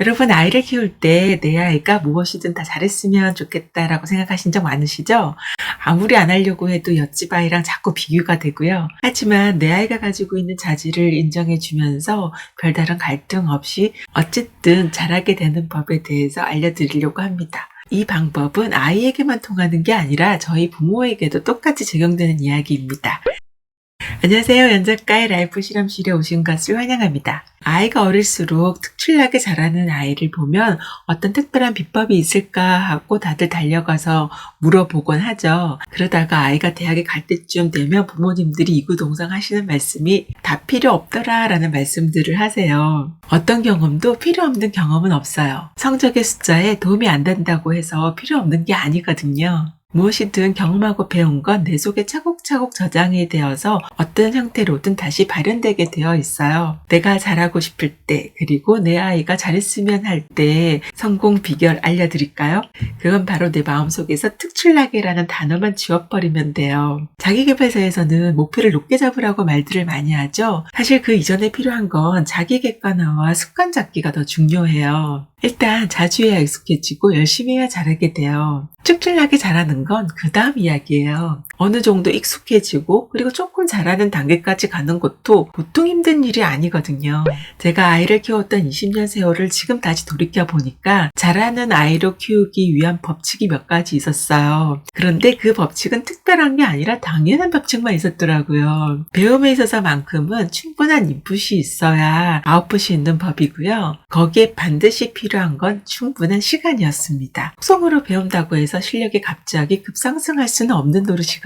여러분 아이를 키울 때 내 아이가 무엇이든 다 잘했으면 좋겠다라고 생각하신 적 많으시죠? 아무리 안 하려고 해도 옆집 아이랑 자꾸 비교가 되고요. 하지만 내 아이가 가지고 있는 자질을 인정해 주면서 별다른 갈등 없이 어쨌든 잘하게 되는 법에 대해서 알려드리려고 합니다. 이 방법은 아이에게만 통하는 게 아니라 저희 부모에게도 똑같이 적용되는 이야기입니다. 안녕하세요. 연작가의 라이프 실험실에 오신 것을 환영합니다. 아이가 어릴수록 특출나게 자라는 아이를 보면 어떤 특별한 비법이 있을까 하고 다들 달려가서 물어보곤 하죠. 그러다가 아이가 대학에 갈 때쯤 되면 부모님들이 이구동성 하시는 말씀이 다 필요 없더라 라는 말씀들을 하세요. 어떤 경험도 필요 없는 경험은 없어요. 성적의 숫자에 도움이 안 된다고 해서 필요 없는 게 아니거든요. 무엇이든 경험하고 배운 건 내 속에 차곡차곡 저장이 되어서 어떤 형태로든 다시 발현되게 되어 있어요. 내가 잘하고 싶을 때, 그리고 내 아이가 잘했으면 할 때 성공 비결 알려드릴까요? 그건 바로 내 마음속에서 특출나게라는 단어만 지워버리면 돼요. 자기개발서에서는 목표를 높게 잡으라고 말들을 많이 하죠. 사실 그 이전에 필요한 건 자기 객관화와 습관 잡기가 더 중요해요. 일단 자주 해야 익숙해지고 열심히 해야 잘하게 돼요. 특출나게 잘하는 건 그 다음 이야기예요. 어느 정도 익숙해지고 그리고 조금 잘하는 단계까지 가는 것도 보통 힘든 일이 아니거든요. 제가 아이를 키웠던 20년 세월을 지금 다시 돌이켜 보니까 잘하는 아이로 키우기 위한 법칙이 몇 가지 있었어요. 그런데 그 법칙은 특별한 게 아니라 당연한 법칙만 있었더라고요. 배움에 있어서만큼은 충분한 인풋이 있어야 아웃풋이 있는 법이고요. 거기에 반드시 필요한 건 충분한 시간이었습니다. 속성으로 배운다고 해서 실력이 갑자기 급상승할 수는 없는 노릇이거든요.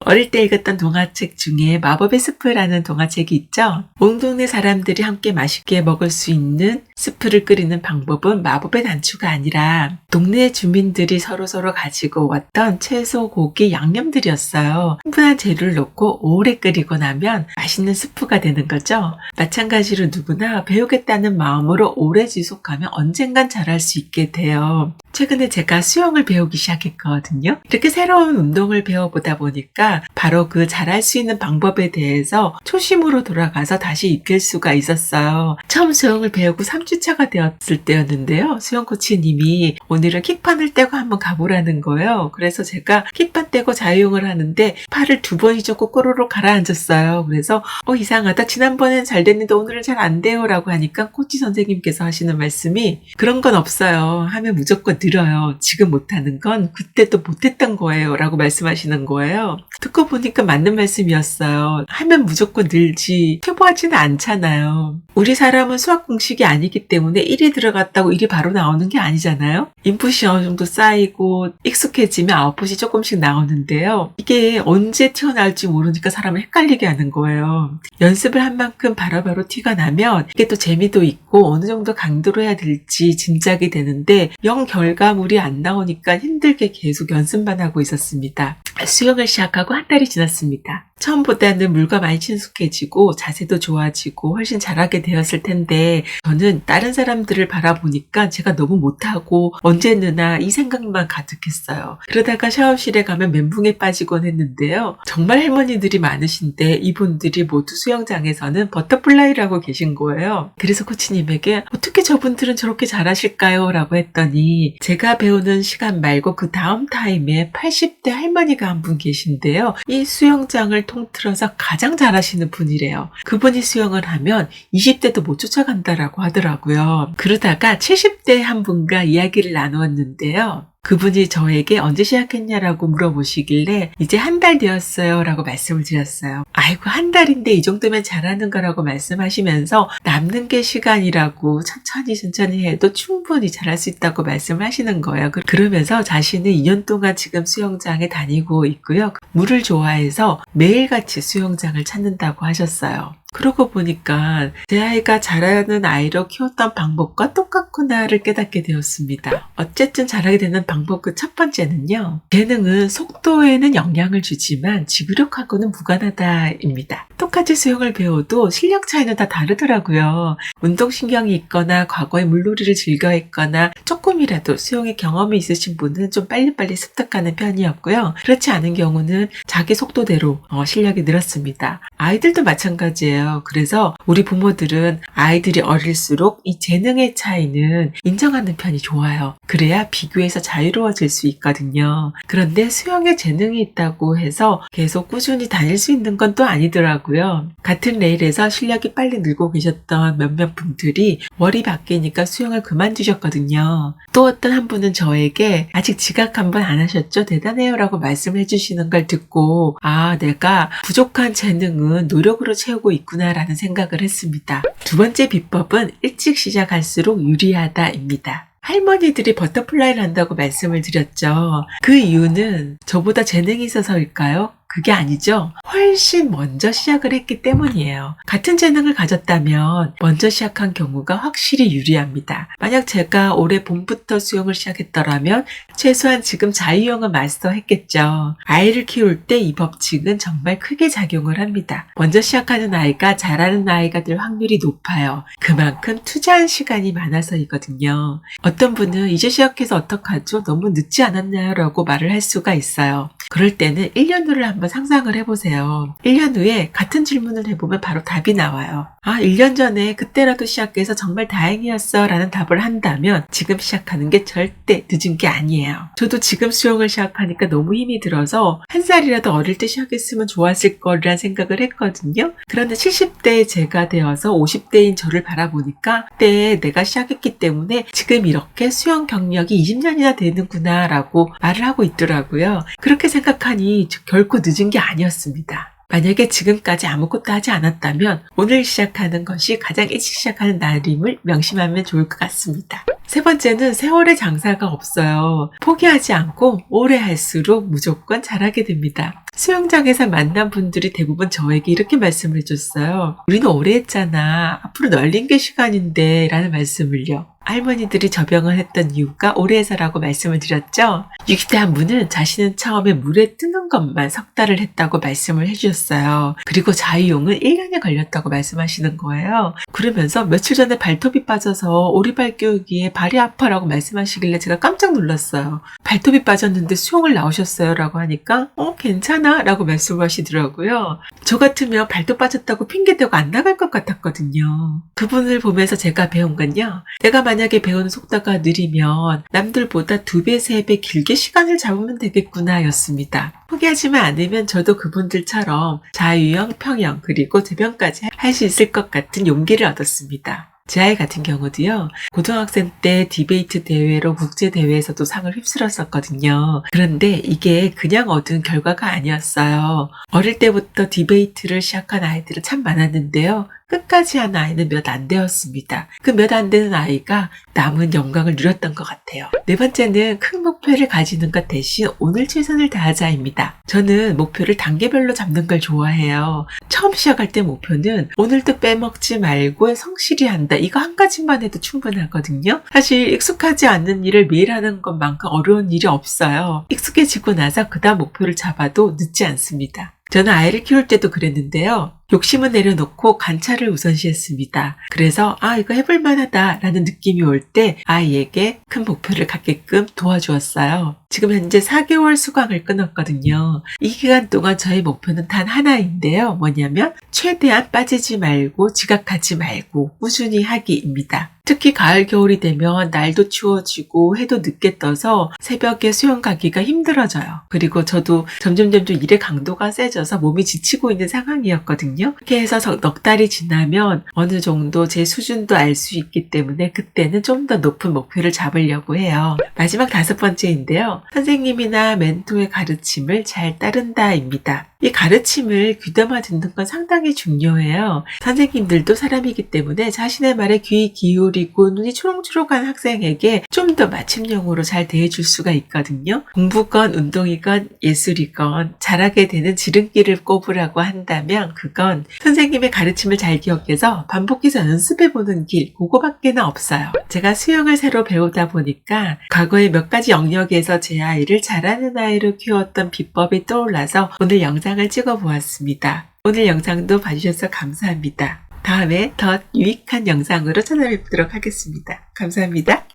어릴 때 읽었던 동화책 중에 마법의 스프라는 동화책이 있죠. 온 동네 사람들이 함께 맛있게 먹을 수 있는 스프를 끓이는 방법은 마법의 단추가 아니라 동네 주민들이 서로서로 가지고 왔던 채소, 고기, 양념들이었어요. 충분한 재료를 넣고 오래 끓이고 나면 맛있는 스프가 되는 거죠. 마찬가지로 누구나 배우겠다는 마음으로 오래 지속하면 언젠간 잘할 수 있게 돼요. 최근에 제가 수영을 배우기 시작했거든요. 이렇게 새로운 운동을 배워보다 보니까 바로 그 잘할 수 있는 방법에 대해서 초심으로 돌아가서 다시 익힐 수가 있었어요. 처음 수영을 배우고 3 주차가 되었을 때였는데요. 수영 코치님이 오늘은 킥판을 떼고 한번 가보라는 거예요. 그래서 제가 킥판 떼고 자유형을 하는데 팔을 두번 잊었고 꼬로로 가라앉았어요. 그래서 어 이상하다. 지난번엔 잘 됐는데 오늘은 잘 안 돼요. 라고 하니까 코치 선생님께서 하시는 말씀이 그런 건 없어요. 하면 무조건 늘어요. 지금 못하는 건 그때 또 못했던 거예요. 라고 말씀하시는 거예요. 듣고 보니까 맞는 말씀이었어요. 하면 무조건 늘지 퇴보하지는 않잖아요. 우리 사람은 수학 공식이 아니기 때문에 1이 들어갔다고 1이 바로 나오는 게 아니잖아요. 인풋이 어느 정도 쌓이고 익숙해지면 아웃풋이 조금씩 나오는데요. 이게 언제 튀어나올지 모르니까 사람을 헷갈리게 하는 거예요. 연습을 한 만큼 바로바로 티가 나면 이게 또 재미도 있고 어느 정도 강도로 해야 될지 짐작이 되는데 영 결과물이 안 나오니까 힘들게 계속 연습만 하고 있었습니다. 수영을 시작하고 한 달이 지났습니다. 처음보다는 물과 많이 친숙해지고 자세도 좋아지고 훨씬 잘하게 되었을 텐데 저는 다른 사람들을 바라보니까 제가 너무 못하고 언제 느나 이 생각만 가득했어요. 그러다가 샤워실에 가면 멘붕에 빠지곤 했는데요. 정말 할머니들이 많으신데 이분들이 모두 수영장에서는 버터플라이라고 계신 거예요. 그래서 코치님에게 어떻게 저분들은 저렇게 잘하실까요? 라고 했더니 제가 배우는 시간 말고 그 다음 타임에 80대 할머니가 한 분 계신데요. 이 수영장을 통틀어서 가장 잘하시는 분이래요. 그분이 수영을 하면 20대도 못 쫓아간다라고 하더라고요. 그러다가 70대 한 분과 이야기를 나누었는데요. 그분이 저에게 언제 시작했냐라고 물어보시길래 이제 한 달 되었어요 라고 말씀을 드렸어요. 아이고 한 달인데 이 정도면 잘하는 거라고 말씀하시면서 남는 게 시간이라고 천천히 천천히 해도 충분히 잘할 수 있다고 말씀하시는 거예요. 그러면서 자신은 2년 동안 지금 수영장에 다니고 있고요. 물을 좋아해서 매일같이 수영장을 찾는다고 하셨어요. 그러고 보니까 제 아이가 잘하는 아이로 키웠던 방법과 똑같구나를 깨닫게 되었습니다. 어쨌든 잘하게 되는 방법 그 첫 번째는요. 재능은 속도에는 영향을 주지만 지구력하고는 무관하다입니다. 똑같이 수영을 배워도 실력 차이는 다 다르더라고요. 운동신경이 있거나 과거에 물놀이를 즐겨했거나 조금이라도 수영의 경험이 있으신 분은 좀 빨리빨리 습득하는 편이었고요. 그렇지 않은 경우는 자기 속도대로 어, 실력이 늘었습니다. 아이들도 마찬가지예요. 있어요. 그래서 우리 부모들은 아이들이 어릴수록 이 재능의 차이는 인정하는 편이 좋아요. 그래야 비교해서 자유로워질 수 있거든요. 그런데 수영에 재능이 있다고 해서 계속 꾸준히 다닐 수 있는 건 또 아니더라고요. 같은 레일에서 실력이 빨리 늘고 계셨던 몇몇 분들이 월이 바뀌니까 수영을 그만두셨거든요. 또 어떤 한 분은 저에게 아직 지각 한 번 안 하셨죠? 대단해요 라고 말씀을 해주시는 걸 듣고 아 내가 부족한 재능은 노력으로 채우고 있구나 라는 생각을 했습니다. 두 번째 비법은 일찍 시작할수록 유리하다입니다. 할머니들이 버터플라이를 한다고 말씀을 드렸죠. 그 이유는 저보다 재능이 있어서일까요? 그게 아니죠. 훨씬 먼저 시작을 했기 때문이에요. 같은 재능을 가졌다면 먼저 시작한 경우가 확실히 유리합니다. 만약 제가 올해 봄부터 수영을 시작했더라면 최소한 지금 자유형을 마스터했겠죠. 아이를 키울 때 이 법칙은 정말 크게 작용을 합니다. 먼저 시작하는 아이가 잘하는 아이가 될 확률이 높아요. 그만큼 투자한 시간이 많아서이거든요. 어떤 분은 이제 시작해서 어떡하죠? 너무 늦지 않았나요? 라고 말을 할 수가 있어요. 그럴 때는 1년 후를 한번 상상을 해보세요. 1년 후에 같은 질문을 해보면 바로 답이 나와요. 아, 1년 전에 그때라도 시작해서 정말 다행이었어 라는 답을 한다면 지금 시작하는 게 절대 늦은 게 아니에요. 저도 지금 수영을 시작하니까 너무 힘이 들어서 한 살이라도 어릴 때 시작했으면 좋았을 거라는 생각을 했거든요. 그런데 70대에 제가 되어서 50대인 저를 바라보니까 그때 내가 시작했기 때문에 지금 이렇게 수영 경력이 20년이나 되는구나 라고 말을 하고 있더라고요. 그렇게 생각하니 결코 늦은 게 아니었습니다. 만약에 지금까지 아무것도 하지 않았다면 오늘 시작하는 것이 가장 일찍 시작하는 날임을 명심하면 좋을 것 같습니다. 세 번째는 세월의 장사가 없어요. 포기하지 않고 오래 할수록 무조건 잘하게 됩니다. 수영장에서 만난 분들이 대부분 저에게 이렇게 말씀을 해줬어요. 우리는 오래 했잖아. 앞으로 널린 게 시간인데 라는 말씀을요. 할머니들이 저병을 했던 이유가 오래 해서라고 말씀을 드렸죠. 60대 한 분은 자신은 처음에 물에 뜨는 것만 석 달을 했다고 말씀을 해주셨어요. 그리고 자유용은 1년이 걸렸다고 말씀하시는 거예요. 그러면서 며칠 전에 발톱이 빠져서 오리발 끼우기에 발이 아파라고 말씀하시길래 제가 깜짝 놀랐어요. 발톱이 빠졌는데 수영을 나오셨어요 라고 하니까 어 괜찮아 라고 말씀하시더라고요. 저 같으면 발톱 빠졌다고 핑계대고 안 나갈 것 같았거든요. 그분을 보면서 제가 배운 건요. 내가 만 약에 배우는 속도가 느리면 남들보다 두 배, 세 배 길게 시간을 잡으면 되겠구나 였습니다. 포기하지만 않으면 저도 그분들처럼 자유형, 평형, 그리고 대변까지 할 수 있을 것 같은 용기를 얻었습니다. 제 아이 같은 경우도요, 고등학생 때 디베이트 대회로 국제대회에서도 상을 휩쓸었었거든요. 그런데 이게 그냥 얻은 결과가 아니었어요. 어릴 때부터 디베이트를 시작한 아이들은 참 많았는데요. 끝까지 한 아이는 몇 안 되었습니다. 그 몇 안 되는 아이가 남은 영광을 누렸던 것 같아요. 네 번째는 큰 목표를 가지는 것 대신 오늘 최선을 다하자입니다. 저는 목표를 단계별로 잡는 걸 좋아해요. 처음 시작할 때 목표는 오늘도 빼먹지 말고 성실히 한다. 이거 한 가지만 해도 충분하거든요. 사실 익숙하지 않는 일을 매일 하는 것만큼 어려운 일이 없어요. 익숙해지고 나서 그 다음 목표를 잡아도 늦지 않습니다. 저는 아이를 키울 때도 그랬는데요. 욕심은 내려놓고 관찰을 우선시했습니다. 그래서 아 이거 해볼 만하다 라는 느낌이 올 때 아이에게 큰 목표를 갖게끔 도와주었어요. 지금 현재 4개월 수강을 끊었거든요. 이 기간 동안 저의 목표는 단 하나인데요. 뭐냐면 최대한 빠지지 말고 지각하지 말고 꾸준히 하기입니다. 특히 가을 겨울이 되면 날도 추워지고 해도 늦게 떠서 새벽에 수영 가기가 힘들어져요. 그리고 저도 점점 점점 일의 강도가 세져서 몸이 지치고 있는 상황이었거든요. 그렇게 해서 넉 달이 지나면 어느 정도 제 수준도 알 수 있기 때문에 그때는 좀 더 높은 목표를 잡으려고 해요. 마지막 다섯 번째인데요. 선생님이나 멘토의 가르침을 잘 따른다입니다. 이 가르침을 귀담아 듣는 건 상당히 중요해요. 선생님들도 사람이기 때문에 자신의 말에 귀 기울이고 눈이 초롱초롱한 학생에게 좀 더 맞춤형으로 잘 대해줄 수가 있거든요. 공부건 운동이건 예술이건 잘하게 되는 지름길을 꼽으라고 한다면 그건 선생님의 가르침을 잘 기억해서 반복해서 연습해보는 길 그거밖에는 없어요. 제가 수영을 새로 배우다 보니까 과거에 몇 가지 영역에서 제 아이를 잘하는 아이로 키웠던 비법이 떠올라서 오늘 영상을 찍어 보았습니다. 오늘 영상도 봐주셔서 감사합니다. 다음에 더 유익한 영상으로 찾아뵙도록 하겠습니다. 감사합니다.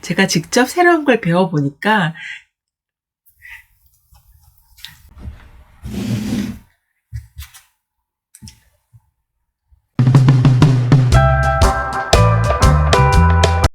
제가 직접 새로운 걸 배워보니까